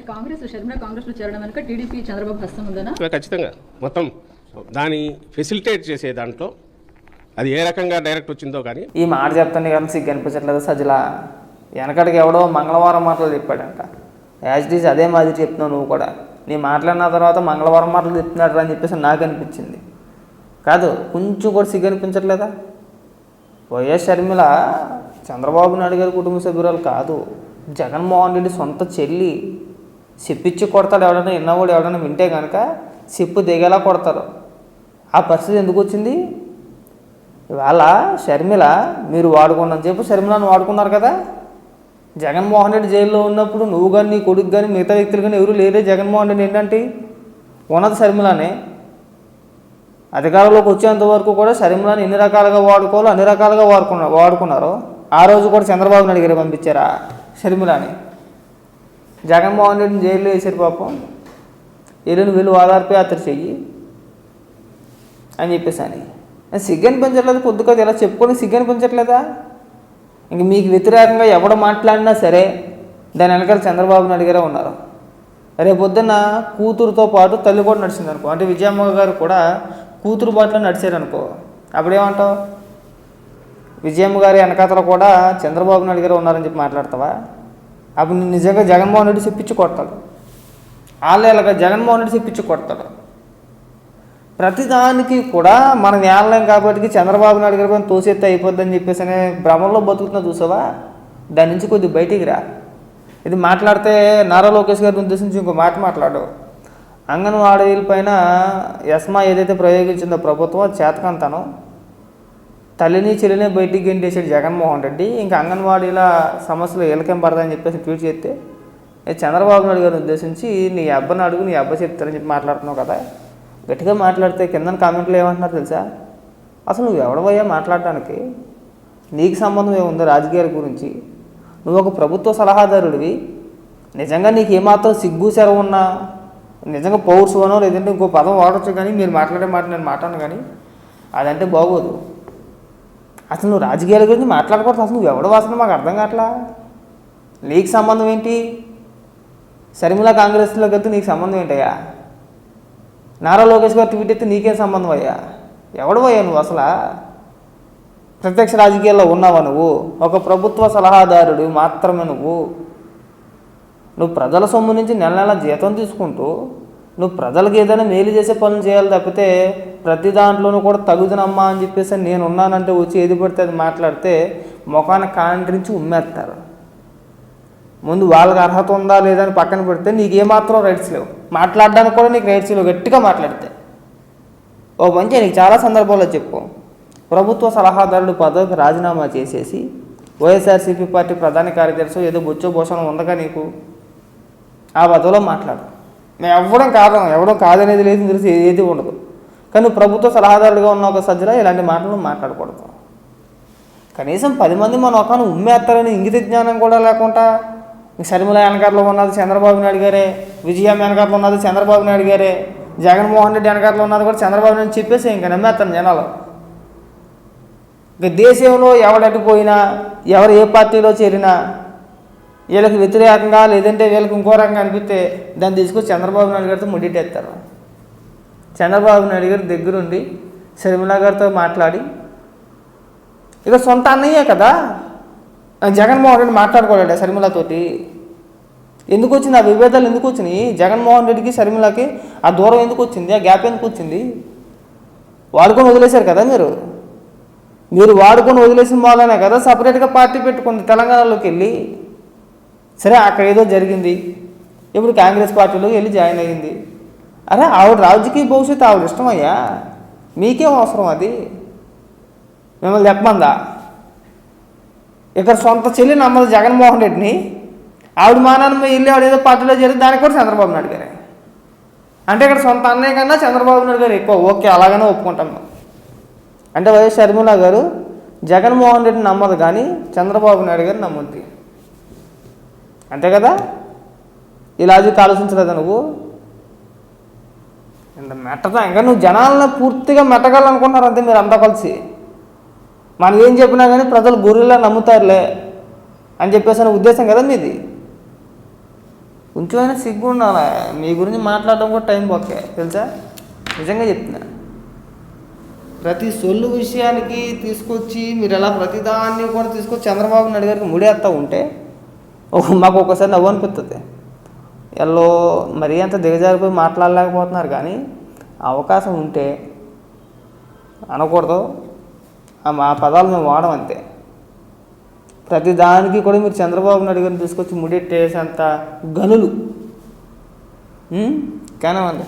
కాంగ్రెస్ షర్మిల కాంగ్రెస్లో చేరడం వెనుక టీడీపీ చంద్రబాబు హస్తం ఉందనా? ఖచ్చితంగా. మొత్తం దాన్ని ఫెసిలిటేట్ చేసే దాంట్లో అది ఏ రకంగా డైరెక్ట్ వచ్చిందో కానీ ఈ మాట చెప్తాను కానీ సిగ్గు అనిపించట్లేదు సజ్జల? వెనకటికి ఎవడో మంగళవారం మాటలు చెప్పాడంట. యాజ్ ఈజ్ అదే మాదిరి చెప్తున్నావు నువ్వు కూడా. నీ మాట్లాడిన తర్వాత మంగళవారం మాటలు చెప్తున్నాడు అని చెప్పేసి నాకు అనిపించింది. కాదు కొంచెం కూడా సిగ్గు అనిపించట్లేదా? వైఎస్ షర్మిల చంద్రబాబు నాయుడు గారి కుటుంబ సభ్యురాలు కాదు. జగన్మోహన్ రెడ్డి సొంత చెల్లి. చెప్పిచ్చి కొడతాడు ఎవడైనా విన్నవాడు ఎవడైనా వింటే కనుక చెప్పు దిగేలా కొడతారు. ఆ పరిస్థితి ఎందుకు వచ్చింది? ఇవాళ షర్మిల మీరు వాడుకున్నాను చెప్పు షర్మిలను వాడుకున్నారు కదా? జగన్మోహన్ రెడ్డి జైల్లో ఉన్నప్పుడు నువ్వు కానీ నీ కొడుకు కానీ మిగతా వ్యక్తులు కానీ ఎవరు లేరే జగన్మోహన్ రెడ్డి ఏంటంటే? ఉన్నది షర్మిలానే. అధికారంలోకి వచ్చేంత వరకు కూడా షర్మిలాని ఎన్ని రకాలుగా వాడుకోవాలో అన్ని రకాలుగా వాడుకున్నారు వాడుకున్నారు. ఆ రోజు కూడా చంద్రబాబు నాయుడు గారు పంపించారా? షర్మిలాని. జగన్మోహన్ రెడ్డిని జైల్లో వేసారు పాపం. ఎల్లుని వీళ్ళు ఓదార్పు యాత్ర చెయ్యి అని చెప్పేసి అని. సిగ్గని పెంచట్లేదు కొద్దిగా కొద్ది ఇలా చెప్పుకొని సిగ్గని పెంచట్లేదా? ఇంక మీకు వ్యతిరేకంగా ఎవడు మాట్లాడినా సరే దాని వెనకాల చంద్రబాబు నాయుడు గారే ఉన్నారు? రేపు పొద్దున్న కూతురుతో పాటు తల్లి కూడా నడిచింది అనుకో అంటే విజయమ్మ గారు కూడా కూతురు బాటలో నడిచారనుకో. అప్పుడేమంటావు? విజయమ్మ గారి వెనకాతలో కూడా చంద్రబాబు నాయుడు గారు ఉన్నారని చెప్పి మాట్లాడతావా? అప్పుడు నిజంగా జగన్మోహన్ రెడ్డి చెప్పించి కొడతాడు. వాళ్ళు ఇలాగ జగన్మోహన్ రెడ్డి చెప్పించి కొడతాడు. ప్రతిదానికి కూడా మనం ఏళ్ళం కాబట్టి చంద్రబాబు నాయుడు గారి పైన తోసేస్తే అయిపోద్దని చెప్పేసి అనే భ్రమంలో బతుకుతున్నా చూసావా? దాని నుంచి కొద్ది బయటికి రా. ఇది మాట్లాడితే నారా లోకేష్ గారిని ఉద్దేశించి ఇంకో మాట మాట్లాడు. అంగన్వాడీల పైన ఎస్మా ఏదైతే ప్రయోగించిందో ప్రభుత్వం అది చేతకంతనం. తల్లిని చెల్లిని బయటికి గెంటేసాడు జగన్మోహన్ రెడ్డి. ఇంకా అంగన్వాడీల సమస్యలు ఏలకేం పడదని చెప్పేసి ట్వీట్ చేస్తే చంద్రబాబు నాయుడు గారిని ఉద్దేశించి నీ అబ్బని అడుగు నీ అబ్బ చెప్తారని చెప్పి మాట్లాడుతున్నావు కదా. గట్టిగా మాట్లాడితే కింద కామెంట్లు ఏమంటున్నారు తెలుసా? అసలు నువ్వు ఎవడవయ్యా మాట్లాడటానికి? నీకు సంబంధం ఏముంది రాజకీయాల గురించి? నువ్వు ఒక ప్రభుత్వ సలహాదారుడివి. నిజంగా నీకు ఏమాత్రం సిగ్గు సెరవు ఉన్నా నిజంగా పౌరుషమనో లేదంటే ఇంకో పదం వాడచ్చు కానీ మీరు మాట్లాడే మాట నేను మాట్లాడను కానీ అదంటే బాగోదు. అసలు నువ్వు రాజకీయాల గురించి మాట్లాడకూడదు. అసలు నువ్వు ఎవడో వాసన మాకు అర్థం కావట్లా? నీకు సంబంధం ఏంటి? శర్మిల కాంగ్రెస్లోకి వెళ్తే నీకు సంబంధం ఏంటయ్యా? నారా లోకేష్ గారు ట్వీట్ అయితే నీకేం సంబంధం అయ్యా? ఎవడు పోయా నువ్వు అసలు? ప్రత్యక్ష రాజకీయాల్లో ఉన్నావా నువ్వు? ఒక ప్రభుత్వ సలహాదారుడు మాత్రమే నువ్వు. నువ్వు ప్రజల సొమ్ము నుంచి నెల నెల జీతం తీసుకుంటూ నువ్వు ప్రజలకు ఏదైనా మేలు చేసే పనులు చేయాలి తప్పితే ప్రతి దాంట్లోనూ కూడా తగుదనమ్మా అని చెప్పేసి నేను ఉన్నానంటే వచ్చి ఏది పడితే అది మాట్లాడితే ముఖాన్ని కాండ్రించి ఉమ్మేస్తారు. ముందు వాళ్ళకి అర్హత ఉందా లేదా అని పక్కన పెడితే నీకు ఏమాత్రం రైట్స్ లేవు. మాట్లాడడానికి కూడా నీకు రైట్స్ లేవు. గట్టిగా మాట్లాడితే. ఓ మంచి నీకు చాలా సందర్భాల్లో చెప్పు. ప్రభుత్వ సలహాదారుడు పదవికి రాజీనామా చేసేసి వైఎస్ఆర్సీపీ పార్టీ ప్రధాన కార్యదర్శి ఏదో బొచ్చో భూషణం ఉందగా నీకు? ఆ పదవిలో మాట్లాడు. మేము ఎవ్వడం కాదు ఎవడం కాదనేది లేదు తెలిసి ఏది ఉండదు. కానీ ప్రభుత్వ సలహాదారుడిగా ఉన్న ఒక సజ్జల ఇలాంటి మాటలు మాట్లాడకూడదు. కనీసం పది మంది మన ఒకను ఉమ్మేస్తారని ఇంగిత జ్ఞానం కూడా లేకుండా శర్మిల వెనకాతలో ఉన్నది చంద్రబాబు నాయుడు గారే విజయం వెనకాతలో ఉన్నది చంద్రబాబు నాయుడు గారే జగన్మోహన్ రెడ్డి వెనకాతలో ఉన్నది కూడా చంద్రబాబు నాయుడు చెప్పేసి ఇంకా నమ్మేస్తాను జనాలు. ఇక దేశంలో ఎవడటిపోయినా ఎవరు ఏ పార్టీలో చేరినా వీళ్ళకి వ్యతిరేకంగా లేదంటే వీళ్ళకి ఇంకో రకంగా అనిపిస్తే దాన్ని తీసుకొచ్చి చంద్రబాబు నాయుడు గారితో ముడిటెత్తారు చంద్రబాబు నాయుడు గారి దగ్గరుండి శర్మిల గారితో మాట్లాడి ఇక సొంత అన్నయ్యే కదా? జగన్మోహన్ రెడ్డి మాట్లాడుకోలేడా శర్మిలతోటి ఎందుకు వచ్చింది? ఆ విభేదాలు ఎందుకు వచ్చినాయి? జగన్మోహన్ రెడ్డికి శర్మిలకి ఆ దూరం ఎందుకు వచ్చింది? ఆ గ్యాప్ ఎందుకు వచ్చింది? వాడుకొని వదిలేశారు కదా మీరు? మీరు వాడుకొని వదిలేసిన వాళ్ళనే కదా సపరేట్గా పార్టీ పెట్టుకుంది తెలంగాణలోకి వెళ్ళి? సరే అక్కడ ఏదో జరిగింది. ఇప్పుడు కాంగ్రెస్ పార్టీలో వెళ్ళి జాయిన్ అయ్యింది. అరే ఆవిడ రాజకీయ భవిష్యత్తు ఆవిడ ఇష్టమయ్యా? మీకేం అవసరం అది? మిమ్మల్ని చెప్పమందా ఇక్కడ సొంత చెల్లి నమ్మదు జగన్మోహన్ రెడ్డిని. ఆవిడ మానాన్ని వెళ్ళి ఆవిడ ఏదో పార్టీలో చేరి దానికి కూడా చంద్రబాబు నాయుడు గారే. అంటే ఇక్కడ సొంత అన్నయ్య కన్నా చంద్రబాబు నాయుడు గారు ఎక్కువ. ఓకే అలాగనే ఒప్పుకుంటాం అంటే వైఎస్ షర్మిల గారు జగన్మోహన్ రెడ్డిని నమ్మదు కానీ చంద్రబాబు నాయుడు గారిని నమ్ముద్ది. అంతే కదా? ఈ లాజిక్ ఆలోచించలేదా నువ్వు? ఇంత మెట్టదా? ఇంకా నువ్వు జనాలను పూర్తిగా మెట్టగలనుకుంటున్నారు అంతే మీరు అంతా కలిసి. మనం ఏం చెప్పినా కానీ ప్రజలు గొర్రెలా నమ్ముతారులే అని చెప్పేసి అనే ఉద్దేశం కదా మీది. కొంచెమైనా సిగ్గు ఉండాలి? మీ గురించి మాట్లాడడం కూడా టైం బొక్కే తెలుసా? నిజంగా చెప్తున్నా. ప్రతి సొల్లు విషయానికి తీసుకొచ్చి మీరు ఎలా ప్రతిదాన్ని కూడా తీసుకొచ్చి చంద్రబాబు నాయుడు గారికి ముడేస్తా ఉంటే మాకు ఒకసారి నవ్వు అనిపిస్తుంది ఎల్లో మరీ అంత దిగజారిపోయి మాట్లాడలేకపోతున్నారు కానీ అవకాశం ఉంటే అనకూడదు. ఆ మా పదాలు మేము వాడం అంతే. ప్రతి దానికి కూడా మీరు చంద్రబాబు నాయుడు గారిని తీసుకొచ్చి ముడెట్టేసేంత గనులు. కానివ్వండి.